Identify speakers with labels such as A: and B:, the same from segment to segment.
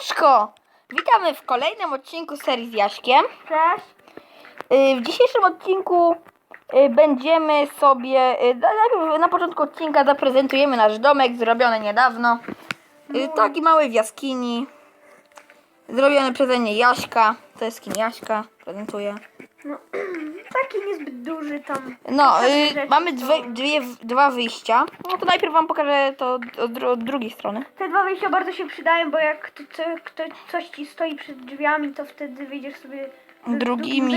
A: Siemaneczko! Witamy w kolejnym odcinku serii z Jaśkiem.
B: Cześć.
A: Y, W dzisiejszym odcinku y, będziemy sobie... y, Najpierw na początku odcinka zaprezentujemy nasz domek, zrobiony niedawno. Y, Taki mały w jaskini. Zrobiony przeze mnie Jaśka. To jest skin Jaśka. Prezentuję.
B: No, taki niezbyt duży tam.
A: No, y, mamy dwie, dwie, dwa wyjścia. No to najpierw wam pokażę to od, od, dru- od drugiej strony.
B: Te dwa wyjścia bardzo się przydają, bo jak to, co, kto, coś ci stoi przed drzwiami, to wtedy wyjdziesz sobie
A: Drugimi
B: drugim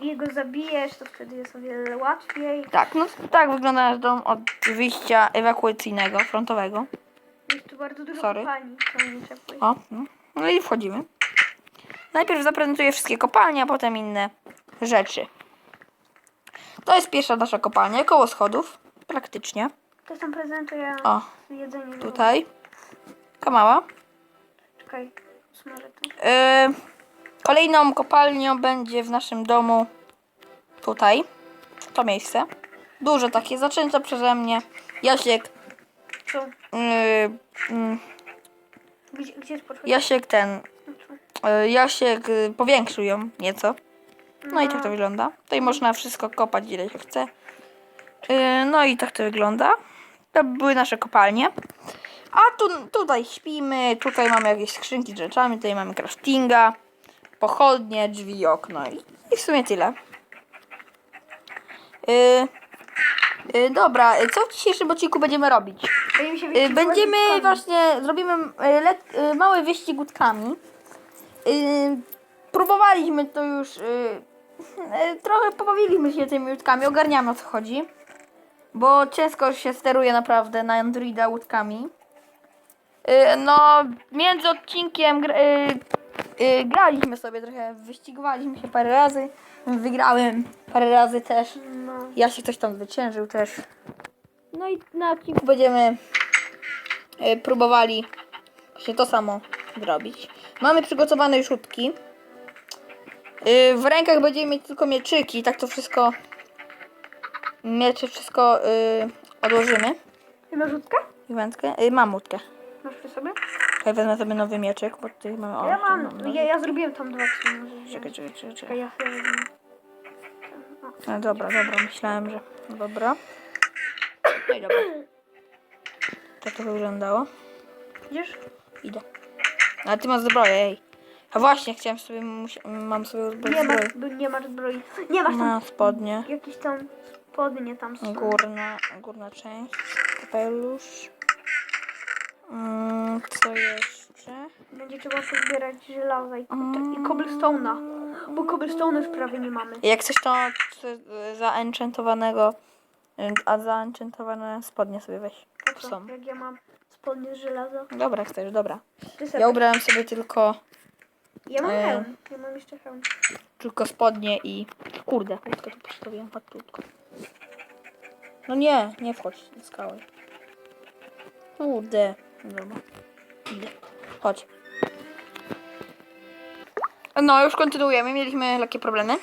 A: i-
B: i... go zabijesz, to wtedy jest o wiele łatwiej.
A: Tak, no tak wygląda nasz dom od wyjścia ewakuacyjnego, frontowego.
B: Jest tu bardzo dużo
A: Sorry.
B: kopalni, to nie trzeba powiedzieć.
A: O, no. no i wchodzimy. Najpierw zaprezentuję wszystkie kopalnie, a potem inne rzeczy. To jest pierwsza nasza kopalnia, koło schodów, praktycznie.
B: To tam prezentuję
A: O,
B: jedzenie.
A: tutaj. Kamała.
B: Czekaj, smażę to.
A: Yy, kolejną kopalnią będzie w naszym domu tutaj. To miejsce. Duże takie, zaczęto przeze mnie. Jasiek.
B: Co?
A: Yy, yy,
B: Gdzie, gdzie jest?
A: Jasiek ten. yy, Jasiek yy, powiększył ją nieco. No i tak to wygląda. Tutaj można wszystko kopać ile się chce. Yy, No i tak to wygląda. To były nasze kopalnie. A tu, tutaj śpimy, tutaj mamy jakieś skrzynki z rzeczami, tutaj mamy craftinga, pochodnie, drzwi okno. I, i w sumie tyle. Yy, yy, dobra, yy, co w dzisiejszym odcinku będziemy robić?
B: Będziemy, się
A: Y,
B: wyścigować
A: Będziemy właśnie, zrobimy y, let, y, mały wyścig łódkami. Y, Próbowaliśmy to już, y, y, trochę pobawiliśmy się tymi łódkami, ogarniamy o co chodzi. Bo ciężko się steruje naprawdę na Androida łódkami. Y, No, między odcinkiem y, graliśmy sobie trochę, wyścigowaliśmy się parę razy. Wygrałem parę razy też.
B: No.
A: Ja się coś tam zwyciężył też. No i na odcinku będziemy e, próbowali się to samo zrobić. Mamy przygotowane już łódki. E, w rękach będziemy mieć tylko mieczyki, tak to wszystko miecze wszystko e, odłożymy.
B: Ty masz łódkę?
A: I wędkę. E, mam łódkę.
B: Masz przy sobie?
A: Tutaj wezmę sobie nowy mieczek, bo tutaj mamy... O,
B: ja
A: tu
B: mam,
A: no.
B: ja, ja zrobiłem tam dwa
A: Czekaj, czekaj, czekaj,
B: Czekaj,
A: czekaj.
B: ja sobie.
A: No dobra, dobra, myślałem, że... Dobra. No i dobra. Tak to wyglądało.
B: Idziesz?
A: Idę. Ale ty masz zbroję, ej. A właśnie, chciałem sobie, mam sobie uzbroić
B: Nie masz, bo nie masz zbroi. Nie masz tam
A: Ma spodnie.
B: jakieś tam spodnie tam są.
A: Górna, górna część. Kapelusz. Mm, co jeszcze?
B: Będzie trzeba pozbierać żelaza i, i cobblestone'a. Bo cobblestone już prawie nie mamy.
A: Jak coś to co, y, zaenchantowanego, y, a zaenchantowane spodnie sobie weź.
B: Po
A: Są.
B: co? Jak ja mam spodnie z żelaza.
A: Dobra, chcesz, dobra.
B: Ty sobie.
A: Ja ubrałem sobie tylko,
B: ja mam
A: e.
B: hełm. Ja mam jeszcze hełm.
A: tylko spodnie i... Kurde, łódkę tu postawiłem pod krótko. No nie, nie wchodź do skały. Kurde. Dobra. Idę. Chodź. No, już kontynuujemy. Mieliśmy lekkie problemy.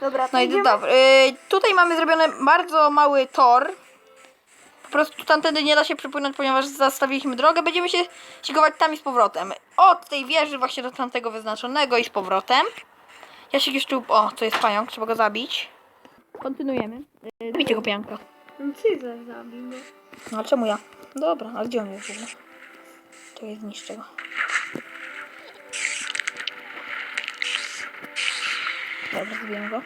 B: Dobra, to
A: No i
B: idziemy?
A: dobra. Y, tutaj mamy zrobiony bardzo mały tor. Po prostu tamtędy nie da się przepłynąć, ponieważ zastawiliśmy drogę. Będziemy się ścigować tam i z powrotem. Od tej wieży właśnie do tamtego wyznaczonego i z powrotem. Ja się tu... O, to jest pająk, trzeba go zabić. Kontynuujemy. Y, Zabijcie go pająka.
B: No ty za- zabij mnie.
A: No a czemu ja? Dobra, ale gdzie on jest w ogóle? Czekaj, zniszczę go. Dobra, zbiłem go.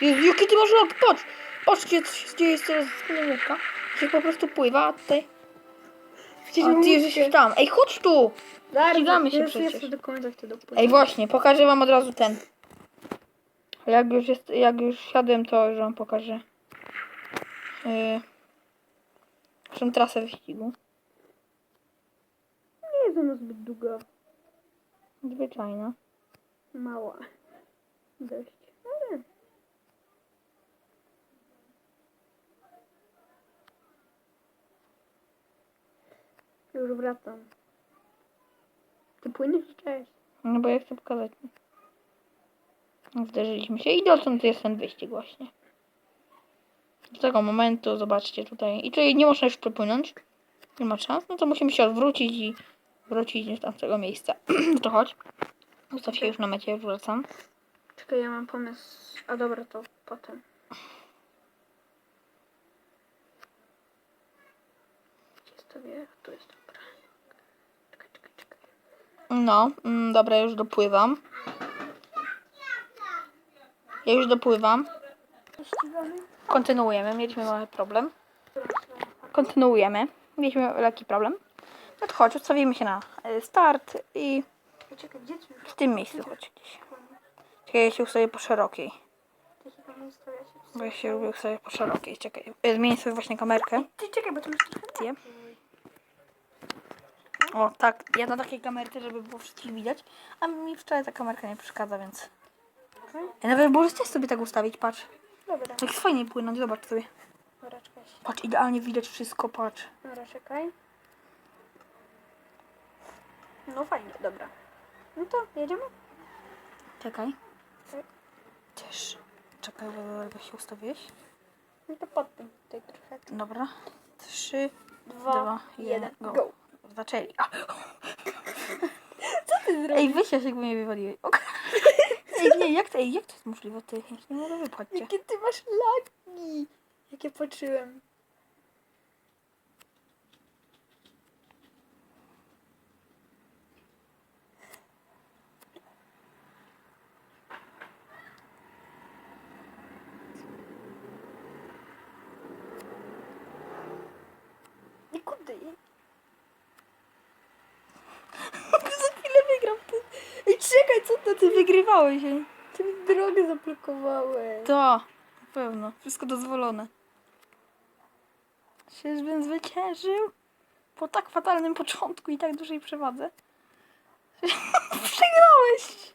A: Jezu, jaki ty masz log? Patrz! Patrzcie, co się dzieje z. Się po prostu pływa, a tutaj... A ty jesteś tam. Ej, chodź tu! Ścigamy się przecież.
B: Jest do końca chcę dopłynąć.
A: Ej, właśnie, pokażę wam od razu ten. Jak już jest, jak już siadłem, to już wam pokażę. Yy, naszą trasę wyścigu.
B: Nie jest ona zbyt długa.
A: Zwyczajna.
B: Mała. Dość. Ale... Już wracam. Ty płyniesz? Cześć.
A: No bo ja chcę pokazać. Zderzyliśmy się i dotąd jest ten wyścig właśnie. Do tego momentu, zobaczcie tutaj. I tutaj nie można już przepłynąć. Nie ma szans. No to musimy się odwrócić i wrócić niż tam z tego miejsca. to chodź. Ustaw się już na mecie, już wracam.
B: Czekaj, ja mam pomysł. A dobra, to potem. Gdzie jest to wie? Tu jest dobra. Czekaj, czekaj, czekaj.
A: No, mm, dobra, już dopływam. Ja już dopływam. Kontynuujemy, mieliśmy mały problem. Kontynuujemy. Mieliśmy lekki problem. No to chodź, odstawimy się na y, start i w tym miejscu chodź gdzieś. Czekaj, ja się ustawię po szerokiej. Bo ja się lubię ustawiać po szerokiej. Czekaj, y, zmienię sobie właśnie kamerkę.
B: Ty czekaj, bo tu masz trochę.
A: O, tak, ja na takiej kamerce, żeby było wszystkich widać. A mi wczoraj ta kamerka nie przeszkadza, więc... Ja nawet możesz też sobie tak ustawić, patrz.
B: Dobra,
A: Tak fajnie płynąć, zobacz sobie.
B: dobra, czekaj.
A: Patrz, idealnie widać wszystko, patrz.
B: Dobra, czekaj. No fajnie, dobra. No to jedziemy?
A: Czekaj.
B: Tak.
A: Też. Czekaj, bo jak się ustawiłeś.
B: No to pod tym tutaj trochę.
A: Dobra. Trzy,
B: Dwa,
A: dwa,
B: jeden,
A: jeden, go.
B: go.
A: Zaczęli. A.
B: Co ty zrobiłeś?
A: Ej, wysiądź, jakby mnie wywaliłeś. Ok. Ej, nie, jak to, ej, jak to jest możliwe? Ty, ja nie mogę cię.
B: Jakie ty masz lagi? Jakie patrzyłem. Nie kudy.
A: Za chwilę wygram. Ty. Ej, to ty wygrywałeś? Ej?
B: Ty mi drogę zablokowałeś.
A: To, na pewno. Wszystko dozwolone. Czyżbym zwyciężył? Po tak fatalnym początku i tak dużej przewadze. Przegrałeś!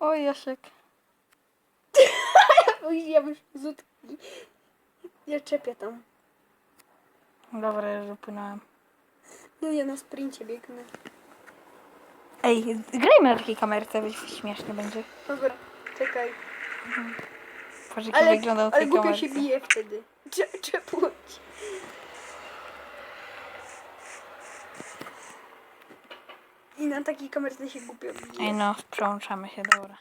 A: Oj, Jasiek.
B: Oj, ja już zutki. Ja czepię tam.
A: Dobra, już dopłynąłem.
B: No ja na sprincie biegnę.
A: Ej, grajmy na takiej kamerce, bo śmiesznie będzie.
B: Dobra, czekaj.
A: Patrz, jak
B: Ale,
A: wygląda na
B: ale
A: tej
B: głupio
A: kamerce.
B: się bije wtedy. Cze- Czepuć. I na takiej kamerce się głupio
A: Ej
B: bije.
A: no, przełączamy się, dobra.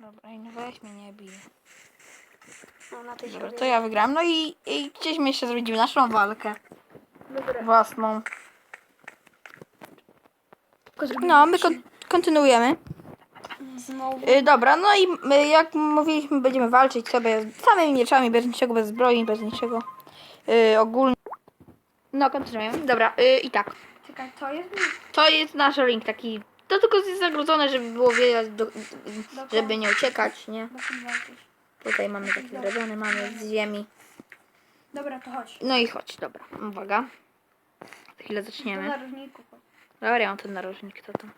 A: Dobra, ej no weź mnie nie bij.
B: No, na tej
A: Dobra, to ja wygram. No i, i gdzieś my jeszcze zrobimy naszą walkę.
B: Dobra.
A: Własną. No, my kon- kontynuujemy.
B: Znowu.
A: Y, dobra, no i my, jak mówiliśmy, będziemy walczyć sobie samymi mieczami, bez niczego, bez zbroi, bez niczego. Y, ogólnie. No, kontynuujemy. Dobra, y, i tak.
B: Czekaj, to jest.
A: To jest nasz ring taki. To tylko jest zagrodzone, żeby było widać, do, żeby nie uciekać, nie? Tutaj mamy taki zrobiony, mamy z ziemi.
B: Dobra, to chodź.
A: No i chodź, dobra, uwaga. Za chwilę
B: Do
A: zaczniemy.
B: narożniku chodź.
A: Dobra, ja mam ten narożnik, to tam.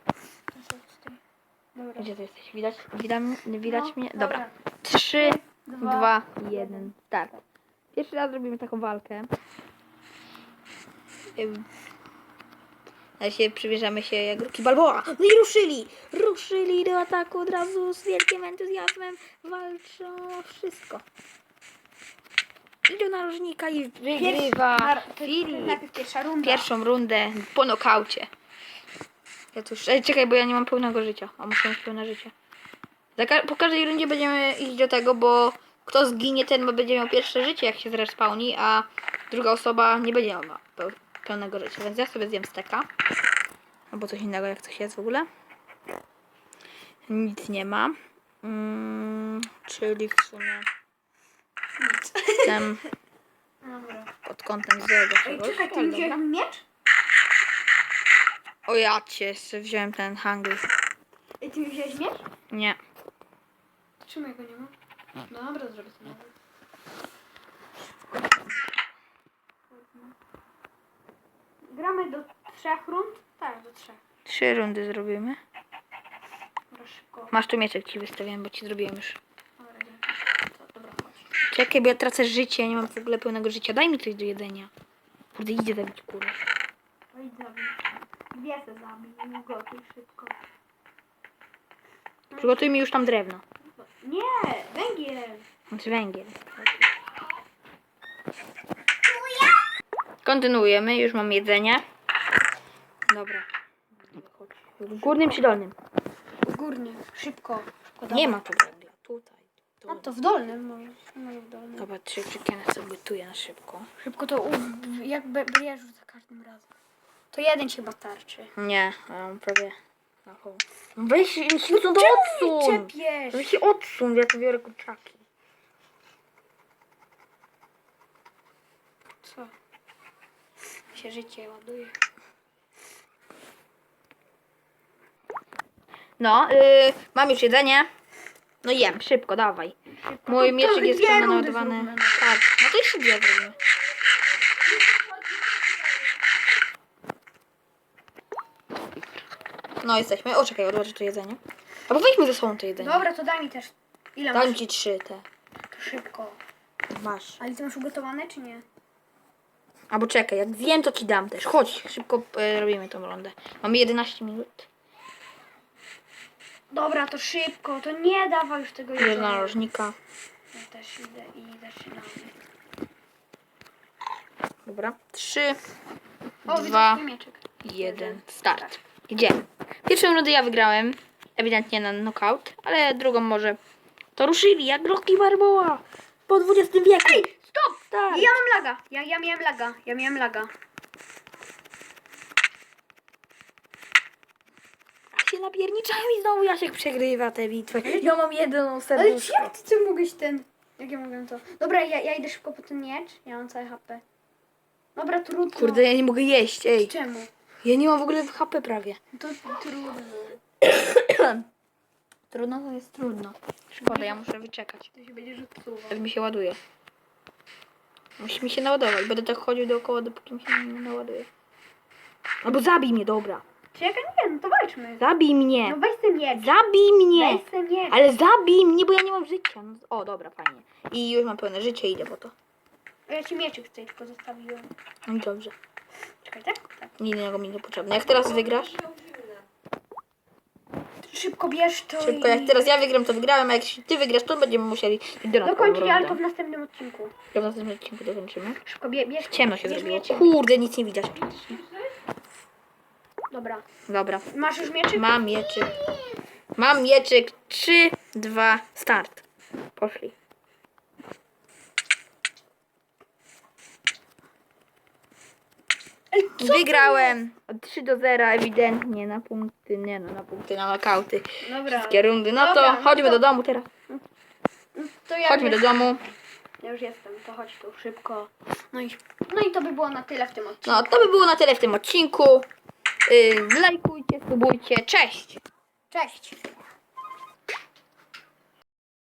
B: Dobra.
A: Gdzie ty jesteś? Widać, widać, widać
B: No,
A: mnie? Dobra. Trzy,
B: Dwa,
A: jeden, start. Pierwszy raz robimy taką walkę. Ym, Ale się przybierzemy się jak Rocky Balboa. No i ruszyli! Ruszyli do ataku od razu z wielkim entuzjazmem. Walczą o wszystko. I do narożnika i wygrywa Filip.
B: Najpierw pierwsza runda.
A: Pierwszą rundę po nokaucie. Ja tu już... Ej, czekaj, bo ja nie mam pełnego życia. A muszę mieć pełne życie. Ka- po każdej rundzie będziemy iść do tego, bo kto zginie, ten będzie miał pierwsze życie, jak się zrespawni, a druga osoba nie będzie miała peł- pełnego życia. Więc ja sobie zjem steka. Albo coś innego, jak coś jest w ogóle. Nic nie ma. Mm, czyli w sumie jestem
B: Dobra.
A: pod kątem złego
B: Ej,
A: czegoś.
B: czekaj, ty miecz?
A: O ja cię, jeszcze wziąłem ten hangry.
B: Ej, ty mi wziąłeś miecz?
A: Nie.
B: Czemu jego nie ma? No dobra, zrobię to nawet. Gramy do trzech rund? Tak, do trzech.
A: Trzy rundy zrobimy.
B: Dobra, szybko.
A: Masz tu mieczek ci wystawiłem, bo ci zrobiłem już.
B: Dobra, dzięki. To, dobra, chodź.
A: Czekaj, bo ja tracę życie, nie mam w ogóle pełnego życia. Daj mi coś do jedzenia. Kurde, idzie zabić kurę.
B: No ugotuj szybko.
A: Przygotuj mi już tam drewno.
B: Nie, węgiel.
A: Znaczy węgiel. Kontynuujemy, już mam jedzenie. Dobra. W górnym czy dolnym?
B: Górny, szybko. szybko
A: Nie ma tu węgla. Tutaj. Tu.
B: A to w dolnym może. Może w dolnym.
A: Dobra, trzy chickeny sobie gotuję na szybko.
B: Szybko to u, jakby bierz za każdym razem. To jeden ci chyba tarczy.
A: Nie, ja mam prawie na pół. Weź się no to odsuń!
B: Czepiesz!
A: Weź się odsuń, ja tu biorę kurczaki.
B: Co? Się życie ładuje.
A: No, yy, mam już jedzenie. No jem, szybko, dawaj. Mój
B: To
A: mieczek jest
B: dwie rundy zróbmy, no.
A: Tak, no to jeszcze dwie zrobimy. No jesteśmy. O, czekaj, odłożę to jedzenie. Albo weźmy ze sobą to jedzenie.
B: Dobra, to daj mi też. Ile
A: Dam
B: masz?
A: ci trzy te.
B: To szybko.
A: Masz.
B: Ale ty masz ugotowane czy nie?
A: Albo czekaj, jak wiem, to ci dam też. Chodź, szybko e, robimy tą rundę. Mamy 11 minut.
B: Dobra, to szybko. To nie dawaj już tego
A: Idę do
B: jedzenia.
A: narożnika.
B: Ja też idę i zaczynamy.
A: Dobra. 3,
B: O, widzę
A: Dwa.
B: twój mieczek.
A: 1, start. Idziemy. Pierwszą rundę ja wygrałem. Ewidentnie na knockout, ale drugą może to ruszyli jak Rocky Balboa po XX wieku.
B: Ej, stop!
A: Tak.
B: Ja mam laga. Ja, ja miałem laga. Ja miałem laga.
A: A się napierniczają i znowu Jasiek przegrywa tę bitwę. Ja mam jedną
B: Ale
A: serduszko.
B: jak ty co mogłeś ten... Jak ja mogłem to... Dobra, ja, ja idę szybko po ten miecz. Ja mam całe HP. Dobra, trudno.
A: Kurde, ja nie mogę jeść, ej.
B: Czemu?
A: Ja nie mam w ogóle HP prawie.
B: To trudno.
A: Trudno to jest trudno. Szkoda, ja muszę wyczekać.
B: To się będzie.
A: Jak mi się ładuje. Musi mi się naładować. Będę tak chodził dookoła, dopóki mi się nie naładuje. Albo zabij mnie, dobra.
B: Czy jak nie, no to walczmy.
A: Zabij mnie.
B: No weź ten miecz.
A: Zabij mnie.
B: Weź ten miecz.
A: Ale zabij mnie, bo ja nie mam życia. No, o, dobra, fajnie. I już mam pełne życie, idę po to.
B: Ja ci mieczyk tutaj tylko zostawiłem.
A: No i dobrze.
B: Czekaj, tak? Tak.
A: Nic innego mi nie potrzebne. Jak teraz wygrasz?
B: Szybko bierz to
A: Szybko,
B: i...
A: jak teraz ja wygram, to wygrałem, a jak ty wygrasz, to będziemy musieli do
B: Dokończyć, ale to w następnym odcinku.
A: Ja w następnym odcinku dokończymy.
B: Szybko, bie, bierz.
A: Ciemno się
B: bierz
A: zrobiło.
B: mieczyk.
A: Kurde, nic nie widać.
B: Dobra.
A: Dobra.
B: Masz już mieczyk?
A: Mam mieczyk. Mam mieczyk. 3, 2, start. Poszli.
B: Ej, co
A: Wygrałem. Od 3 do 0 ewidentnie na punkty, nie no, na punkty, na nakauty.
B: ty? Dobra.
A: Wszystkie rundy. No to
B: Dobra, no
A: chodźmy
B: to-
A: do domu teraz.
B: To ja
A: Chodźmy do domu.
B: Ja już jestem, to chodź tu szybko. No i, no i to by było na tyle w tym odcinku.
A: No to by było na tyle w tym odcinku. Yy, lajkujcie, subujcie. Cześć!
B: Cześć!